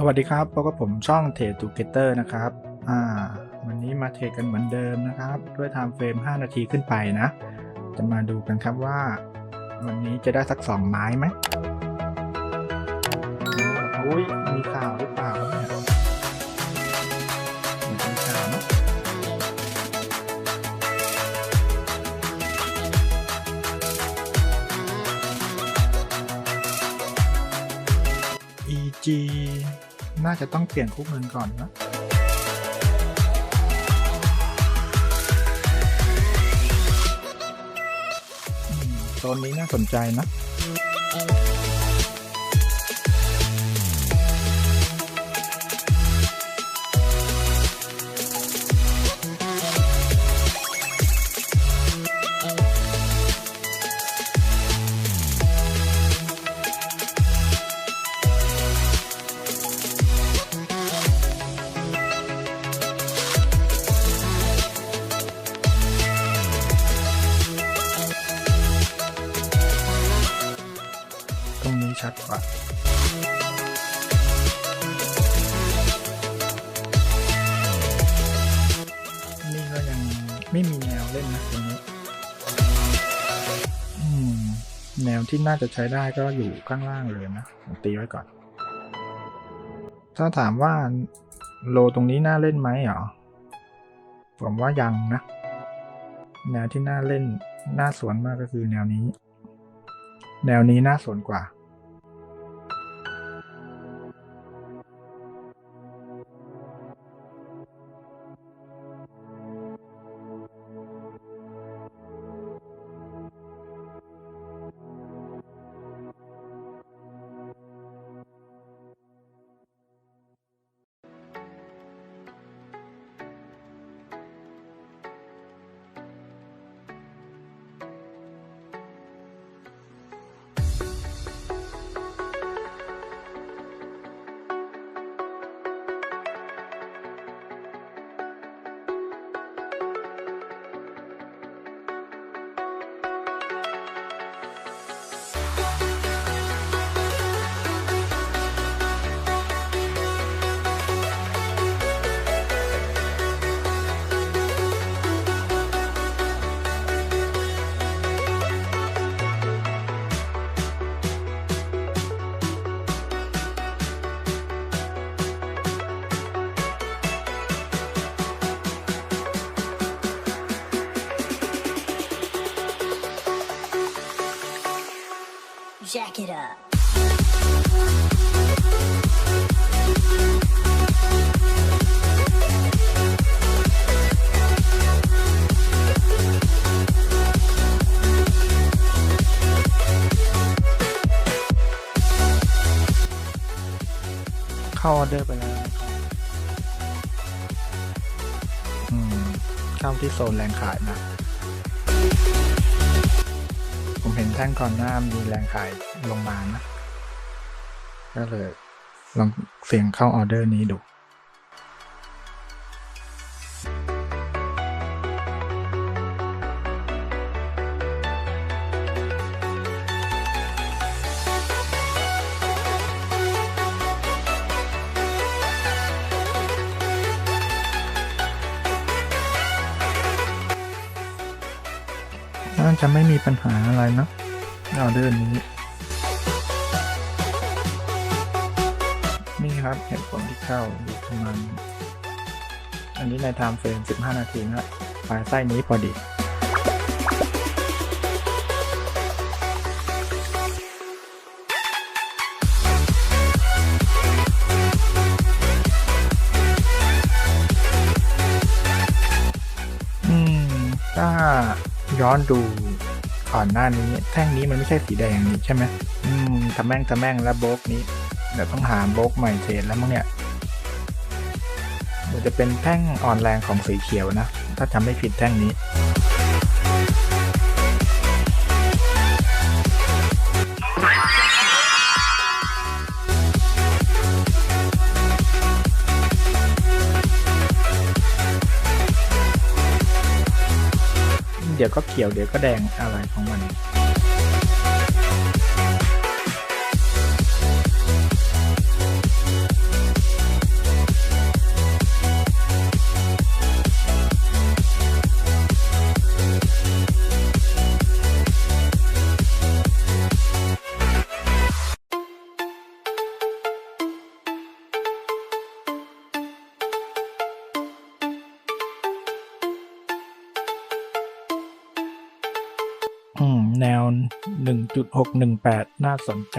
สวัสดีครับพบกับผมช่องเทรด t ูเกเตอร์นะครับ อ่า วันนี้มาเทรดกันเหมือนเดิมนะครับ ด้วยไทม์เฟรม 5 นาทีขึ้นไปนะ จะมาดูกันครับว่า วันนี้จะได้สัก 2 ไม้ไหมอุ้ยมีข่าวหรือเปล่าเนี่ยมีข่าวนะ EG น่าจะต้องเปลี่ยนคู่มือก่อนนะอืมโซนนี้น่าสนใจนะ น่าจะใช้ได้ก็อยู่ข้างล่างเลยนะผมตีไว้ก่อน ถ้าถามว่าโลตรงนี้น่าเล่นไหมเหรอ ผมว่ายังนะ แนวที่น่าเล่นน่าสวนมากก็คือแนวนี้ แนวนี้น่าสนกว่า Jack it up. เข้าออเดอร์ไปแล้วนะครับอืมเข้าที่โซนแรงขายนะ ท่งก่อนหน้ามีแรงขายลงมานะก็เลยลองเสี่ยงเข้าออเดอร์นี้ดูน่าจะไม่มีปัญหาอะไรเนะ ออเดอร์นี้ นี่ครับเหตุผลที่เข้าอยู่ประมาณอันนี้ในไทม์เฟรม 15 นาทีนะปลายไส้นี้พอดีถ้าย้อนดู ก่อนหน้านี้แท่งนี้มันไม่ใช่สีแดงนี่ใช่ไหมอืมทำแม่งทำแม่งแล้วโบกนี้เดี๋ยวต้องหาโบกใหม่เทรดแล้วมั้งเนี่ยมันจะเป็นแท่งอ่อนแรงของสีเขียวนะ ถ้าจำไม่ผิดแท่งนี้ เดี๋ยวก็เขียวเดี๋ยวก็แดงอะไรของมัน แนว 1.618 น่าสนใจ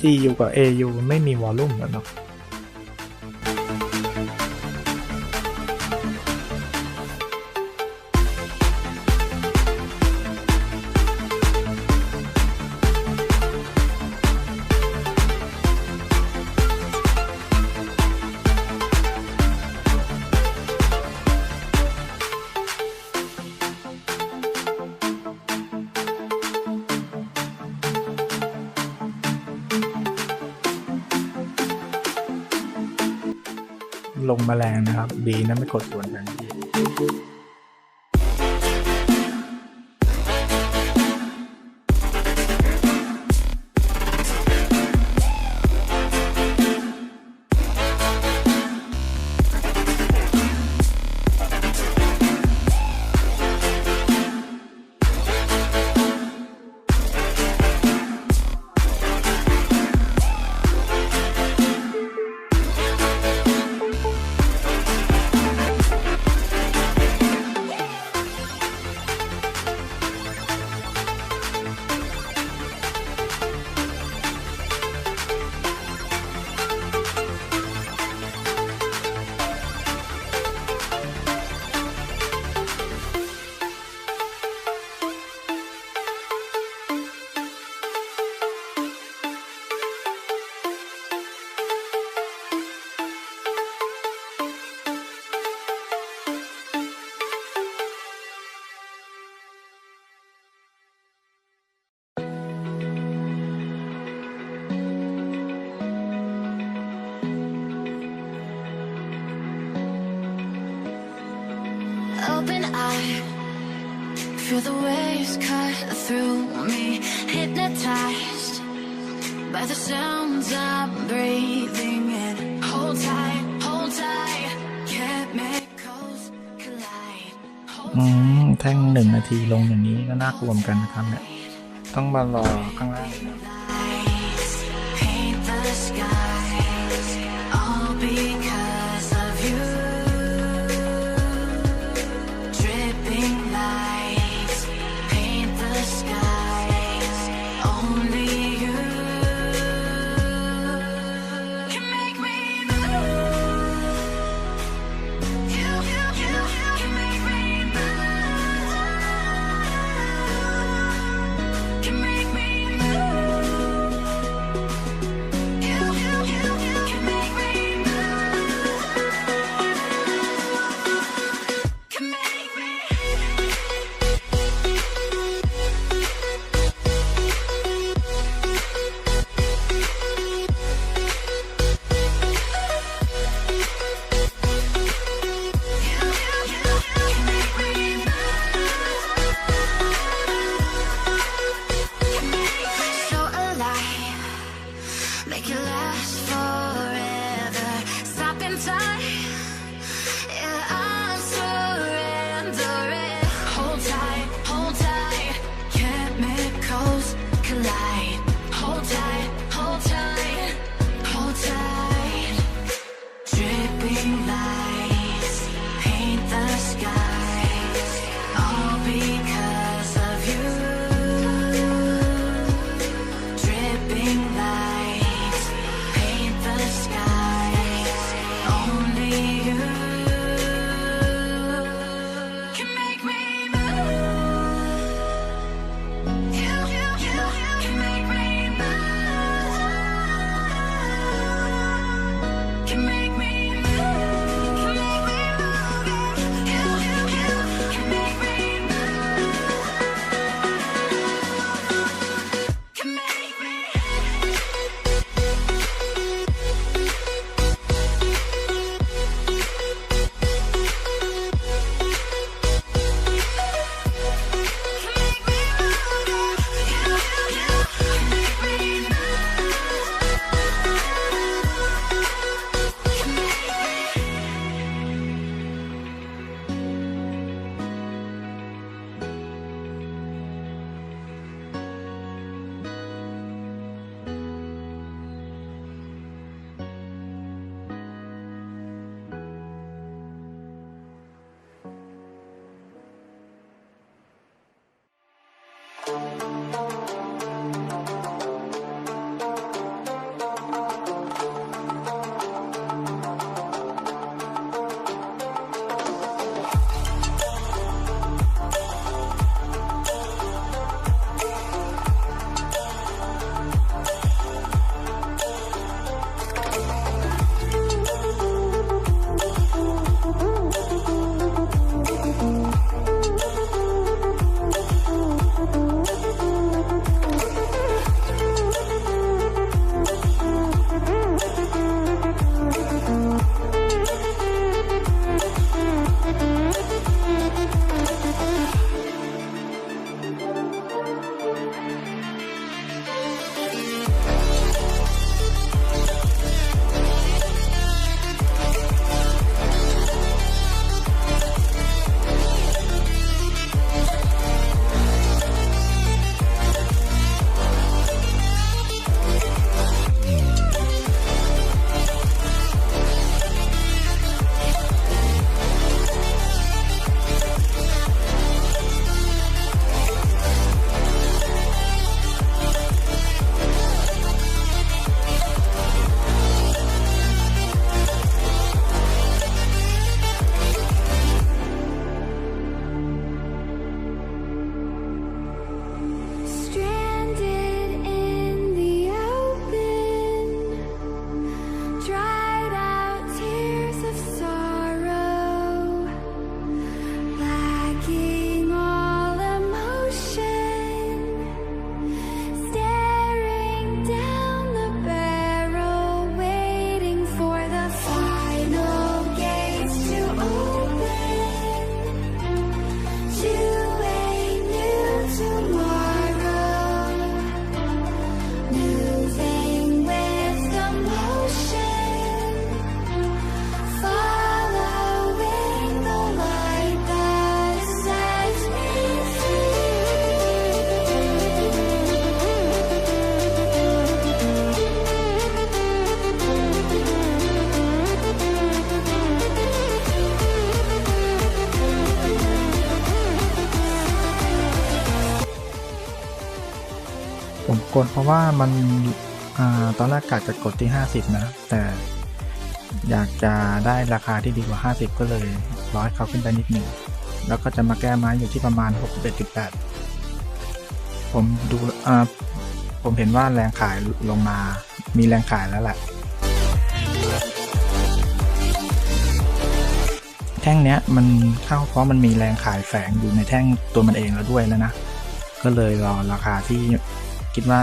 GU กับ AU ไม่มีวอลลุ่มแล้วเนาะ ลงมแมลงนะครับ ดีนะไม่กดสวนกันที่ feel the waves cut through me. Hypnotized by the sounds I'm breathing in. Hold tight, hold tight, chemicals collide. Hold อืม แท่งหนึ่งนาทีลงอย่างนี้ก็น่ากลัวเหมือนกันนะครับเนี่ย ต้องมารอข้างล่างนะ Make it last for กดเพราะว่ามันอตอนแรกกะจะกดที่ 50 นะ แต่อยากจะได้ราคาที่ดีกว่า 50 ก็เลยร้อยเขาขึ้นไปนิดหนึ่ง แล้วก็จะมาแก้ไม้อยู่ที่ประมาณ 61.8 ผมดูผมเห็นว่าแรงขายลงมา มีแรงขายแล้วแหละ แท่งเนี้ยมันเข้าเพราะมันมีแรงขายแฝงอยู่ในแท่งตัวมันเองแล้วด้วยแล้วนะ ก็เลยรอราคาที่ คิดว่า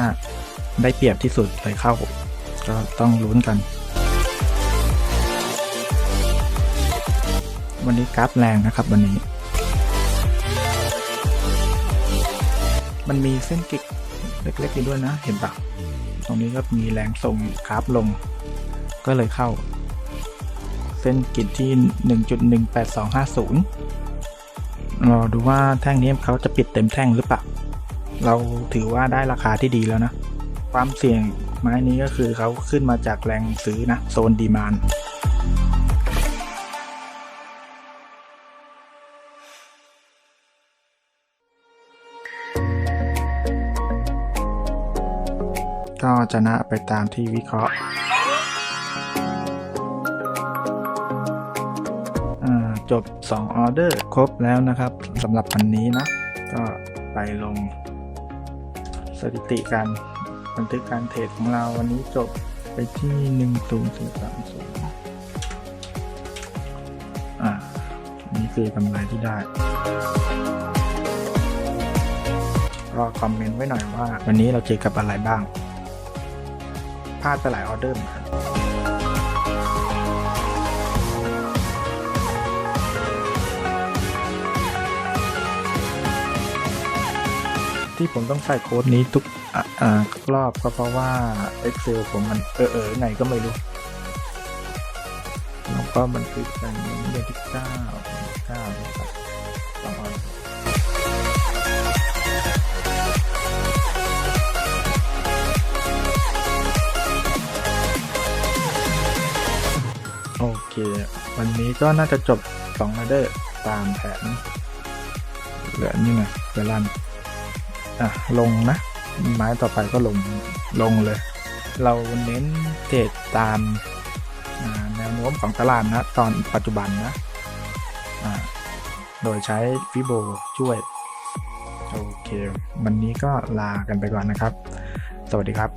ได้เปรียบที่สุดเลยเข้า ก็ต้องลุ้นกัน วันนี้กราฟแรงนะครับวันนี้ มันมีเส้นกิกเล็กๆอยู่ด้วยนะ เห็นปะตรงนี้ก็มีแรงส่งกราฟลง ก็เลยเข้า เส้นกิจที่ 1.18250รอดูว่าแท่งนี้เขาจะปิดเต็มแท่งหรือเปล่า เราถือว่าได้ราคาที่ดีแล้วนะ ความเสี่ยงไม้นี้ก็คือเขาขึ้นมาจากแรงซื้อนะ โซนดีมานก็ชนะไปตามที่วิเคราะห์จบ 2 ออเดอร์ ครบแล้วนะครับสำหรับวันนี้นะ ก็ไปลง สถิติการบันทึกการเทรดของเราวันนี้จบไปที่ 10430 อ่า นี่คือกำไรที่ได้ รอคอมเมนต์ไว้หน่อยว่า วันนี้เราเจอกับอะไรบ้างพลาดไปหลายออเดอร์เหมือนกัน ที่ผมต้องใส่โค้ดนี้ทุกอะอ่าทุกรอบก็เพราะว่า Excel ผมมันเออเออไงก็ไม่รู้แล้วก็บันทึกอย่างนี้เดือนที่เก้าเก้านะครับสองวันโอเค วันนี้ก็น่าจะจบ2ออเดอร์ตามแผน เหลือนี่ไงเวลัน อะลงนะ ไม้ต่อไปก็ลงลงเลย เราเน้นเทรดตามแนวโน้มของตลาดนะตอนปัจจุบันนะโดยใช้ฟิโบช่วย โอเค วันนี้ก็ลากันไปก่อนนะครับ สวัสดีครับ